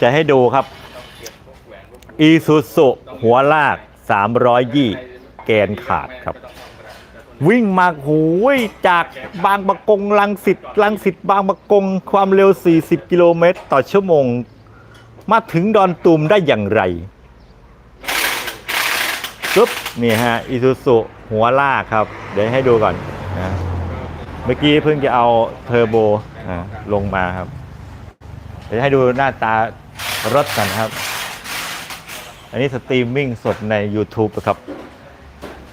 จะให้ดูครับอีซูซุหัวลาก 300 ยี่แกนขาดครับ วิ่งมาหูยจากบางประกงลังสิตลังสิตบางประกงความเร็ว 40 กิโลเมตร ต่อชั่วโมง มาถึงดอนตูมได้อย่างไรปุ๊บนี่ฮะอีซูซุหัวลากครับ เดี๋ยวให้ดูก่อนนะเมื่อกี้เพิ่งจะเอาเทอร์โบอ่าลงมาครับ เดี๋ยวให้ดูหน้าตา รถกันครับ อันนี้สตรีมมิ่งสดใน YouTube นะครับ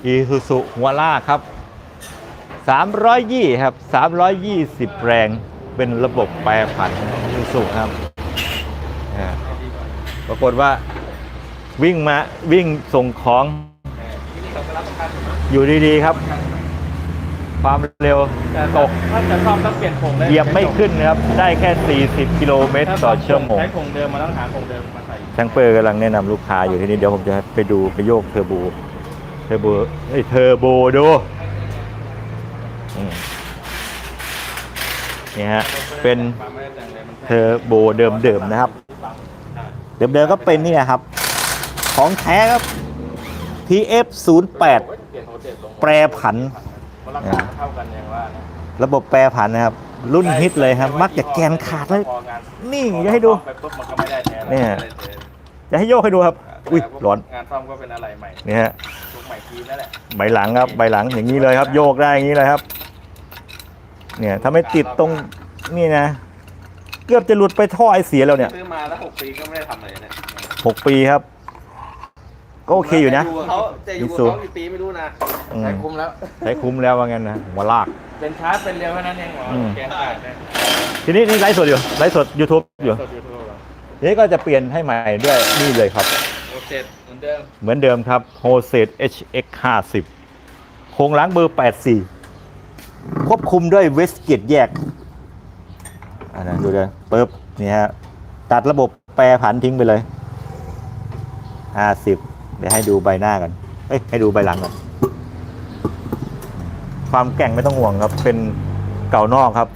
อีซูซุหัวลาครับ320ครับ320 แรง เป็นระบบแปรผันอีซูซุครับ ปรากฏว่าวิ่งมาวิ่งส่งของอยู่ดี ๆ ครับ ความเร็วตกถ้าจะซ่อมต้องเปลี่ยนโครงได้เหยียบไม่ขึ้นนะครับ ได้แค่ 40 กิโลเมตรต่อชั่วโมงใช้โครงเดิมมาต้องหาโครงเดิมมาใส่ช่างเปอร์กำลังแนะนำลูกค้าอยู่ที่นี่เดี๋ยวผมจะไปดูไปโยกเทอร์โบเทอร์โบเอ้ยเทอร์โบดูอืมนี่ฮะเป็นความไม่ได้แต่งเลยมันเทอร์โบเดิมๆนะครับ เดิมๆก็เป็นนี่นะครับ ของแท้ครับ TF08 เปลี่ยนโปรเจกต์ลงแปรผันมัน ราคาเท่ากันอย่างว่านะระบบแปรผันนะครับ รุ่นฮิตเลยครับ มักจะแกนขาดเลยพองานนี่จะให้ดูไปปุ๊บมันก็ไม่ได้แท้เนี่ยจะให้โยกให้ดูครับ อุ้ยร้อนงานซ่อมก็เป็นอะไรใหม่นี่ฮะทุกใหม่ทีนั่นแหละใบหลังครับใบหลังอย่างนี้เลยครับ โยกได้อย่างนี้เลยครับ เนี่ยถ้าไม่ติดตรงนี่นะ เกือบจะหลุดไปท่อไอเสียแล้วเนี่ยซื้อมาแล้วหกปีก็ไม่ได้ทำอะไรเนี่ยหกปีครับ ก็โอเคอยู่นะจะอยู่กับเขาจะอยู่กับยูซูเขากี่ปีไม่รู้นะอืม ใช้คุ้มแล้ว ใช้คุ้มแล้วว่างั้นนะหัวลาก เป็นชาร์จเป็นเร็วแค่นั้นเองหรออืมแกนขาดนะทีนี้นี่ไลฟ์สดอยู่ไลฟ์สด YouTube อยู่สดยูทูบทีนี้ก็จะเปลี่ยนให้ใหม่ด้วยนี่เลยครับโปรเจกต์เหมือนเดิมเหมือนเดิมครับ h o s e HX 50โครงล้างเบอร์ 84 ควบคุมด้วยเวสเกตแยกอันนั้นดูเลยปึ๊บนี่ฮะ ตัดระบบแปรผันทิ้งไปเลย 50 เดี๋ยวให้ดูใบหน้ากันเอ้ยให้ดูใบหลังก่อนความแกร่งไม่ต้องห่วงครับ เป็นเก่านอกครับ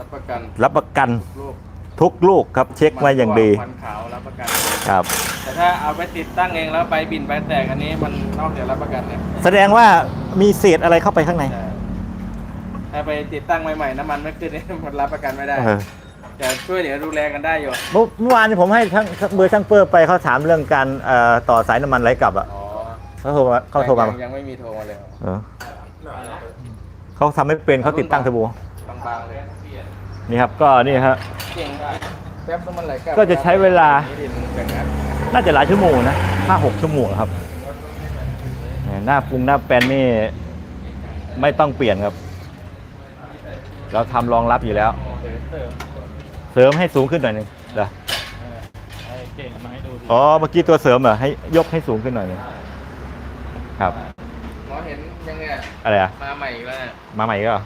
รับประกันรับประกันลูกทุกลูกครับเช็คมาอย่างดีมันขาวรับประกัน ครับ แต่ถ้าเอาไปติดตั้งเองแล้วไปบินไปแตกอันนี้มันนอกจากรับประกันเนี่ยแสดงว่ามีเศษอะไรเข้าไปข้างใน แต่ถ้าไปติดตั้งใหม่ๆน้ำมันไม่ขึ้นนี่มันรับประกันไม่ได้ เออ แต่ช่วยเหลือดูแลกันได้อยู่เมื่อเมื่อวานนี้ผมให้ช่างเบอร์ช่างเปอร์ไปเขาถามเรื่องการเอ่อต่อสายน้ำมันไหลกลับอะอ๋อเขาโทรมาเขาโทรมายังยังไม่มีโทรมาเลยเออเขาทำไม่เป็นเขาติดตั้งเทอร์โบบางๆเลยนี่ครับก็นี่ฮะ เก่งแป๊บน้ำมันไหลกลับก็จะใช้เวลาดินแบ่งนะน่าจะหลายชั่วโมงนะห้าหกชั่วโมงครับเนี่ยหน้าปรุงหน้าแปลนนี่ไม่ต้องเปลี่ยนครับ เราทำรองรับอยู่แล้ว เสริมให้สูงขึ้นหน่อยหนึงเดี๋ยวไอ้เก่งมาให้ดูดิอ๋อเมื่อกี้ตัวเสริมเหรอให้ยกให้สูงขึ้นหน่อยหนึงครับ หมอเห็นยังไงอะไรอะมาใหม่อีกแล้วเนี่ยมาใหม่อีก็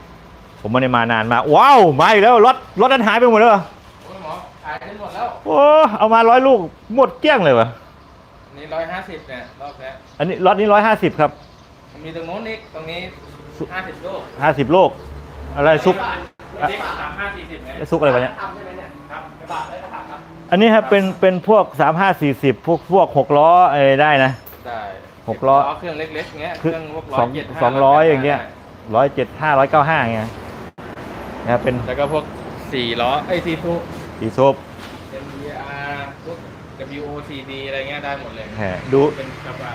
ผมไม่ได้มานานมา ว้าวมาอีกแล้วรถรถนั้นหายไปหมดแล้วเหรอโอ้ยหมอขายได้หมดแล้ว โอ้เอามาร้อยลูกหมดเกลี้ยงเลยวะนี่ร้อยห้าสิบเนี่ยรอบนี้อันนี้รถนี้ร้อยห้าสิบครับมีตรงโน้นอีกตรงนี้ห้าสิบลูกห้าสิบลูกอะไรซุปนี่สามห้าสี่สิบไงซุปอะไรวะเนี่ย ทำใช่ไหม อันนี้ครับเป็นเป็นพวกสามห้าสี่สิบพวกพวกหกล้อเอ้ยได้นะ ได้หกล้อเครื่องเล็กๆเงี้ยเคคือรื่องพวกสอง175สองร้อยอย่างเงี้ยร้อยเจ็ดห้าร้อยเก้าห้าเงี้ยนะครับเป็นแล้วก็พวกสี่ล้อไอ้ซีทูสีซุป MDR พวก WOCD อะไรเงี้ยได้หมดเลยแหมดู เป็นกระบะ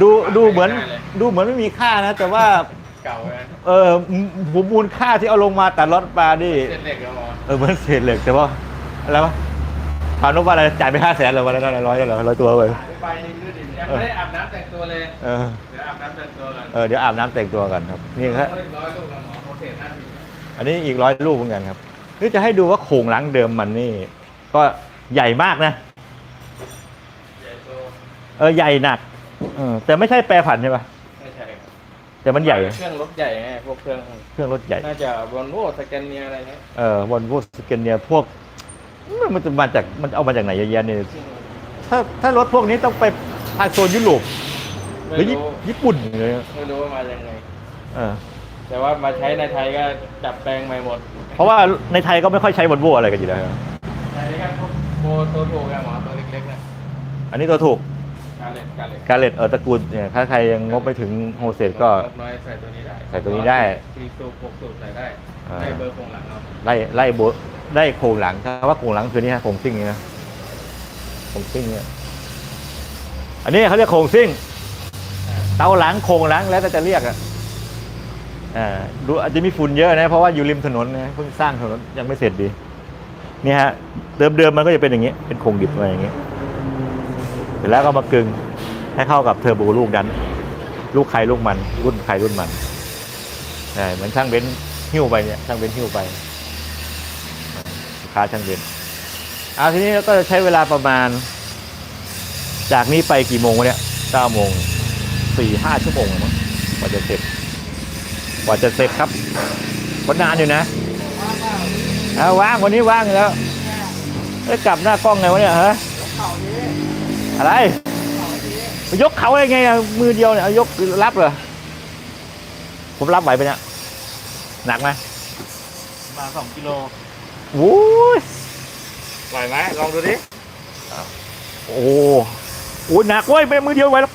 ดูดูเหมือนได้เลยดูเหมือนไม่มีค่านะ แต่ว่า เก่าเลยเออผมมูลค่าที่เอาลงมาตัดรถปลาดิเส้นเหล็กแล้วหมอเออเหมือนเศษเหล็กแต่ว่า อะไรวะพานุว่าอะไรจ่ายไปห้าแสนเลยวันนั้นร้อยเหรอร้อยตัวเลยไปนี่คือดิยังไม่ได้อาบน้ำแต่งตัวเลยเออเดี๋ยวอาบน้ำแต่งตัวก่อนเออเดี๋ยวอาบน้ำแต่งตัวกันครับนี่ครับร้อยลูกหมอโปรเซสห้าสิบอันนี้อีกร้อยลูกเหมือนกันครับนี่จะให้ดูว่าโครงหล้างเดิมมันนี่ ก็ใหญ่มากนะเออใหญ่หนักเออแต่ไม่ใช่แปรผันใช่ปะไม่ใช่แต่มันใหญ่เครื่องรถใหญ่ไงพวกเครื่องเครื่องรถใหญ่น่าจะวอลโว่สแกนเนียอะไรเงี้ยเออวอลโว่สเกนเนียพวก มันมันจะมาจากมันเอามาจากไหนเยอะแยะเนี่ยถ้าถ้ารถพวกนี้ต้องไปทางโซนยุโรปหไม่รือญี่รู้ญี่ปุ่นเลยไม่รู้ว่ามายังไง เออแต่ว่ามาใช้ในไทยก็ดัดแปลงใหม่หมดเพราะว่าในไทยก็ไม่ค่อยใช้วอลโวอะไรกันอยู่แล้วใช้กันพวกตัวถูกอะหมอตัวเล็กๆนะอันนี้ตัวถูกกาเล็ตกาเล็ตการเลตเออตระกูลเนี่ยถ้าใครยังงบไปถึงโฮเซตก็งบน้อยใส่ตัวนี้ได้ใส่ตัวนี้ได้สี่สูบหกสูบใส่ได้อ่า ได้เบอร์โครงหลังเอาไล่ไล่โบ ได้โครงหลังถ้าว่าโครงหลังคือนี่ฮะโครงซิ่งนี่นะโครงซิ่งเนี่ยอันนี้เขาเรียกโครงซิ่ง เตาหลังโครงหลังแล้วแต่จะเรียกอะอ่าดูอาจจะมีฝุ่นเยอะนะเพราะว่าอยู่ริมถนนนะเพิ่งสร้างถนนยังไม่เสร็จดีนี่ฮะเดิมเดิมๆมันก็จะเป็นอย่างนี้เป็นโครงดิบมาอย่างนี้เสร็จแล้วก็มากึงให้เข้ากับเทอร์โบลูกนั้น ลูกใครลูกมันรุ่นใครรุ่นมันเหมือนช่างเบนซ์หิ้วไปเนี่ยช่างเบนซ์หิ้วไป ค้าช่างเบนเอาทีนี้เราก็จะใช้เวลาประมาณ จากนี้ไปกี่โมงวะเนี่ยเก้าโมงสี่ห้าชั่วโมงมั้งกว่าจะเสร็จกว่าจะเสร็จครับก็นานอยู่นะเอาว่างวันนี้ว่างอยู่แล้วเอ้ยกลับหน้ากล้องไงวะเนี่ยฮะอะไร ยกเขาได้ไงมือเดียวเนี่ยยกรับเหรอผมรับไหวไปะเนี่ยหนักไหมมาสองกิโล โอ้ยไหวไหมลองดูดิโอ้โหหนักเว้ยไม่มือเดียวไหวแล้ว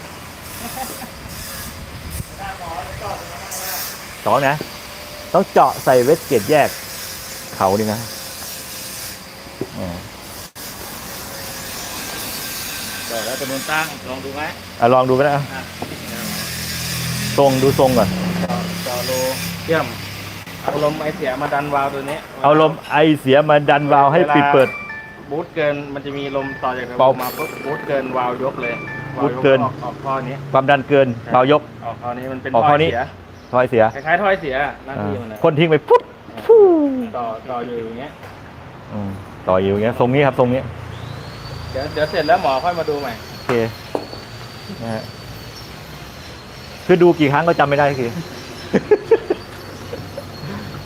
สองนะ ต้องเจาะใส่เวสเกตแยก เขานี่นะอ่าเดี๋ยวแล้วจำนวนตั้งลองดูไหมอะลองดูก็ได้อะอะทรงดูทรงก่อนจอจอโลเยี่ยม เอาลมไอเสียมาดันวาล์วตัวนี้เอาลมไอเสียมาดันวาล์วให้ปิดเปิด บูทเกินมันจะมีลมต่อจากเทอร์โบเป่ามาปุ๊บบูทเกินวาล์วยกเลยบูทเกินวาล์วยออกออกท่อนี้ความดันเกินเบายกออกท่อนี้มันเป็นออกท่อนี้เสียทอยเสียคล้ายๆท่อยเสียหน้าอ่าที่มันนะคนทิ้งไปปุ๊บฟู่ต่อต่ออยู่อย่างเงี้ยอืมต่ออยู่อย่างเงี้ยทรงนี้ครับทรงนี้เดี๋ยวเดี๋ยวเสร็จแล้วหมอค่อยมาดูใหม่โอเคนะฮะคือดูกี่ครั้งก็จำไม่ได้คือ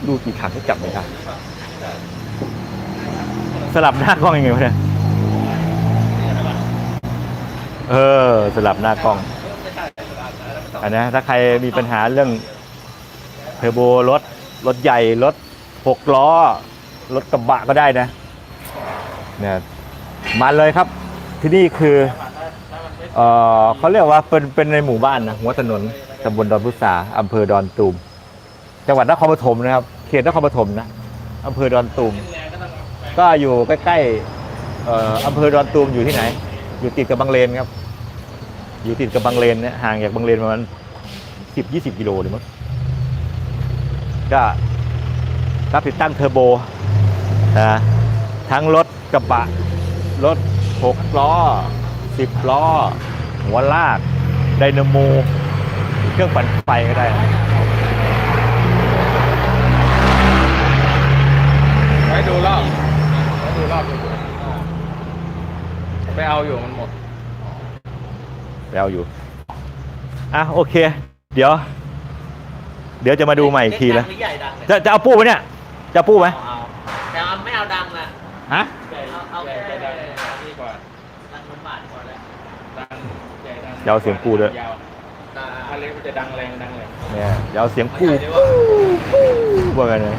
ดูกี่ครั้งก็จำไม่ได้สลับหน้ากล้องยังไงวะเนี่ยเออสลับหน้ากล้องอันนะถ้าใครมีปัญหาเรื่องเทอร์โบรถ รถใหญ่ รถหกล้อ รถกระบะก็ได้นะเนี่ยมาเลยครับ ที่นี่คือเออเขาเรียกว่าเป็นเป็นในหมู่บ้านนะหัวถนนตำบลดอนพุทราอำเภอดอนตูม จังหวัดนครปฐมนะครับ เขตนครปฐมนะอำเภอดอนตูม ก็อยู่ใกล้ๆเอ่ออำเภอดอนตูมอยู่ที่ไหน อยู่ติดกับบางเลนครับ อยู่ติดกับบางเลนเนี่ยห่างจากบางเลนประมาณสิบยี่สิบกิโลเลยมั้งก็รับติดตั้งเทอร์โบนะทั้งรถกระบะ รถหกล้อสิบล้อ หัวลากไดนาโมเครื่องปั่นไฟก็ได้ ไว้ดูรอบไว้ดูรอบดูไป เอาอยู่มันหมดแล้วอยู่ อะโอเค เดี๋ยว เดี๋ยวจะมาดูใหม่อีกทีนะเล็กดังหรือใหญ่ดังเนี่ยจะจะเอาปูไหมเนี่ย จะเอาปูไหมเอาแต่เอาไม่เอาดังนะฮะใหญ่เอาเอาใหญ่แค่ใหญ่ดังดีกว่าดังมันบาทก่อนแล้วดังใหญ่ดังเดี๋ยวเอาเสียงกูด้วยยาวอ่าถ้าเล็กมันจะดังแรงดังแรงเนี่ยเดี๋ยวเอาเสียงปูใหญ่ดีว่าว่ากันเลย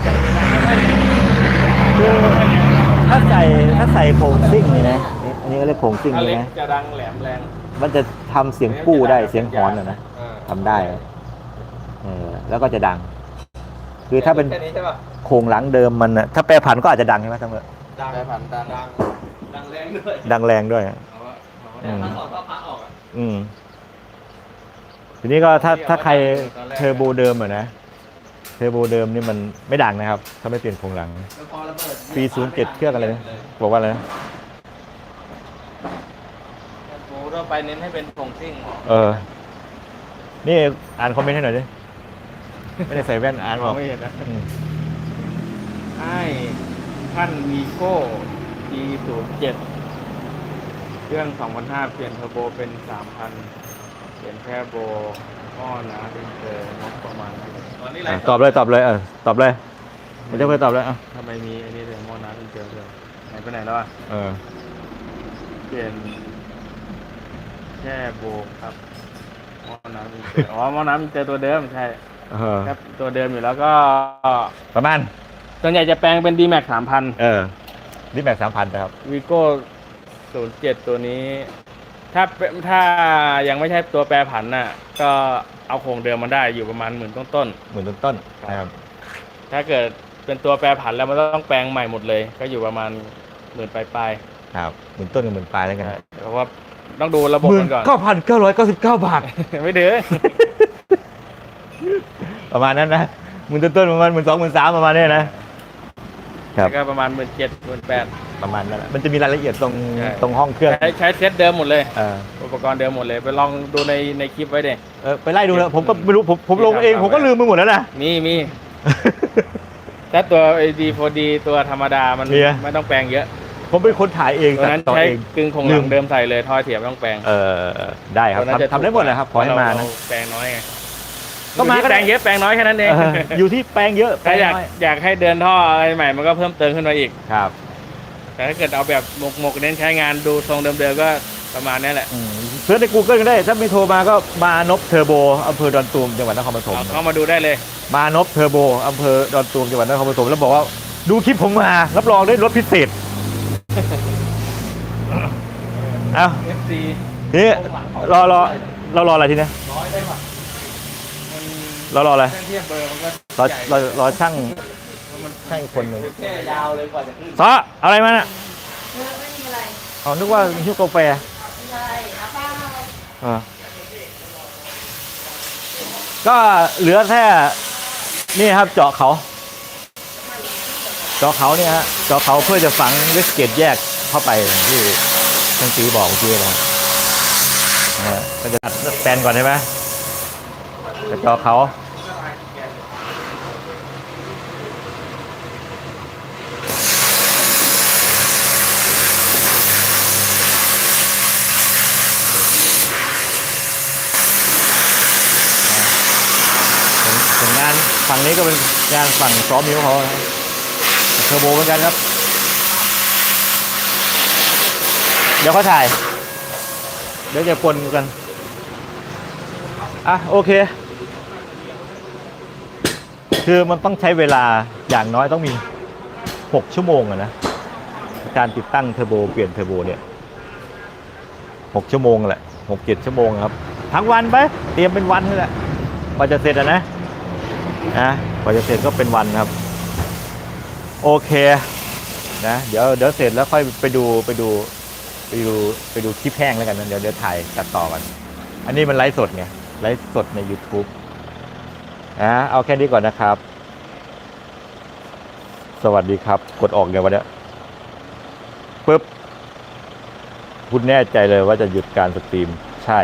ถ้าใส่ถ้าใส่โครงซิ่งนี่นะ นี่อันนี้ก็เรียกโครงซิ่งถ้านี่เล็กนะจะดังแหลมแรงมันจะทำเสียงปู้ได้เสียงหอนอะนะเออทำได้เออแล้วก็จะดัง คือถ้าเป็นแค่นี้ใช่ป่ะโครงหลังเดิมมันน่ะถ้าแปรผันก็อาจจะดังใช่ไหมทั้งหมดดังผ่านดังดังดังแรงด้วยดังแรงด้วย เอาว่าเอาว่าอืม ถ้าสอนก็พักออกอะอืมทีนี้ก็ถ้าถ้าใครเทอร์โบเดิมอะนะเทอร์โบเดิมนี่มันไม่ดังนะครับ ถ้าไม่เปลี่ยนโครงหลัง แล้วพอระเบิดปี07เครื่องอะไรนะ บอกว่าอะไรนะ กูต้อง ไปเน้นให้เป็นโครงซิ่งเออ นี่อ่านคอมเมนต์ให้หน่อยดิ ไม่ได้ใส่แว่นอ่านบอกไม่เห็นนะอืมให้ท่านวีโก้ G ศูนย์เจ็ดเครื่องสองพันห้าเปลี่ยนเทอร์โบเป็นสามพันเปลี่ยนแค่โบก้อนนะเป็นเจองบประมาณนี้ตอนนี้ไรอะตอบเลยตอบเลยเออตอบเลยไม่ใช่เพื่อตอบเลยอะทำไมมีอันนี้เลยหม้อน้ำเป็นเจอเลยไหนไปไหนแล้วอะ เออ เปลี่ยน แค่โบครับหม้อน้ำเป็นเจออ๋อหม้อน้ำเป็นเจอตัวเดิมใช่เออครับตัวเดิมอยู่แล้วก็ประมาณ ส่วนใหญ่จะแปลงเป็น D Max สามพันเออนี่แบกสามพันนะครับ วีโก้ศูนย์เจ็ดตัวนี้ ถ้าเป็นถ้ายังไม่ใช่ตัวแปรผันน่ะ ก็เอาโครงเดิมมาได้อยู่ประมาณหมื่นต้นหมื่นต้นๆนะครับๆถ้าเกิดเป็นตัวแปรผันแล้วมันต้องแปลงใหม่หมดเลย ก็อยู่ประมาณหมื่นปลายครับหมื่นต้นกับหมื่นปลายแล้วๆกันนะเพราะว่า ต้องดูระบบหมื่นมันก่อน เก้าพันเก้าร้อยเก้าสิบเก้าบาท ไม่ถือ ประมาณนั้นนะหมื่นต้นๆประมาณหมื่นสองหมื่นสามประมาณนี้นะ ครับ แล้วก็ประมาณหมื่นเจ็ดหมื่นแปด ประมาณนั้นแหละมันจะมีรายละเอียดตรงใช่ ตรงห้องเครื่องใช้ใช้เซตเดิมหมดเลย เอออุปกรณ์เดิมหมดเลย ไปลองดูในในคลิปไว้เด็ เออไปไล่ดูนะผมก็ไม่รู้ผมผมลงเองที่ทำผมก็ลืมไปหมดแล้วนะ มีมีถ้าตัวไอดีโฟดีตัวธรรมดามันเนี่ย ไม่ต้องแปลงเยอะ ผมเป็นคนถ่ายเองตัวตัดนั้นต่อใช้เองกึ่งคงหลืลัมงเดิมใส่เลยทอยเสียไม่ต้องแปลง เออได้ครับตัวนั้นจะทำทำได้หมดเลยครับขอให้มานะเรแปลงน้อยไงก็มาก็แปได้ลงเยอะแปลงน้อยแค่นั้นเองเอออยู่ที่แปลงเยอะแปลถ้างอยากน้อยอยากให้เดินท่ออะไรใหม่มันก็เพิ่มเติมขึ้นมาอีกครับ แต่ถ้าเกิดเอาแบบหมกหมกๆเน้นใช้งานดูทรงเดิมๆก็ประมาณนี้แหละอืมเสิร์ชใน Google ก็ได้ ถ้าไม่โทรมาก็มานพเทอร์โบอำเภอดอนตูมจังหวัดนครปฐมเอาเข้ามาดูได้เลย มานพเทอร์โบอำเภอดอนตูมจังหวัดนครปฐมแล้วบอกว่าดูคลิปผมมารับรองได้รถพิเศษ เอา FC นี่รอรอเรารออะไรทีเนี้ยน้อยได้ป่ะมันเรารออะไรเครื่องเทียบเบอร์มันก็รอใหญ่รอรอช่างมันช่างอีกคนหนึ่งแค่ยาวเลยกว่าจะขึ้นซอเอาอะไรมาน่ะเออไม่มีอะไรเอานึกว่าหิ้วกาแฟไม่ใช่เอาเปล่าอ่าก็เหลือแค่นี่ครับเจาะเขาเจาะเขาเนี่ยฮะจาะเขาเพื่อจะฝังเวสเกตแยกเข้าไปที่ท่านตีบอกเมื่อกี้นะฮะก็จะตัดแปลนก่อนใช่ไหมจะเจาะเขางานฝั่งนี้ก็เป็นงานฝั่งซ้อมนิ้วเขานะ ทอร์โบเหมือนกันครับ เดี๋ยวเขาถ่าย เดี๋ยวจะปนกัน อะ โอเค คือมันต้องใช้เวลาอย่างน้อยต้องมี 6 ชั่วโมงอะนะ การติดตั้งเทอร์โบเปลี่ยนเทอร์โบเนี่ย 6 ชั่วโมงแหละ6 7 ชั่วโมงครับ ทั้งวันไป เตรียมเป็นวันนี่แหละกว่าจะเสร็จอะนะนะกว่าจะเสร็จก็เป็นวันครับ โอเคนะเดี๋ยวเดี๋ยวเสร็จแล้วค่อยไปดูไปดูไปดูไปดูคลิปแห้งแล้วกันนะเดี๋ยวเดี๋ยวถ่ายตัดต่อกัน อันนี้มันไลฟ์สดไงไลฟ์สดใน YouTube อะเอาแค่นี้ก่อนนะครับ สวัสดีครับ กดออกเดี๋ยววันนี้ปึ๊บ คุณแน่ใจเลยว่าจะหยุดการสตรีมใช่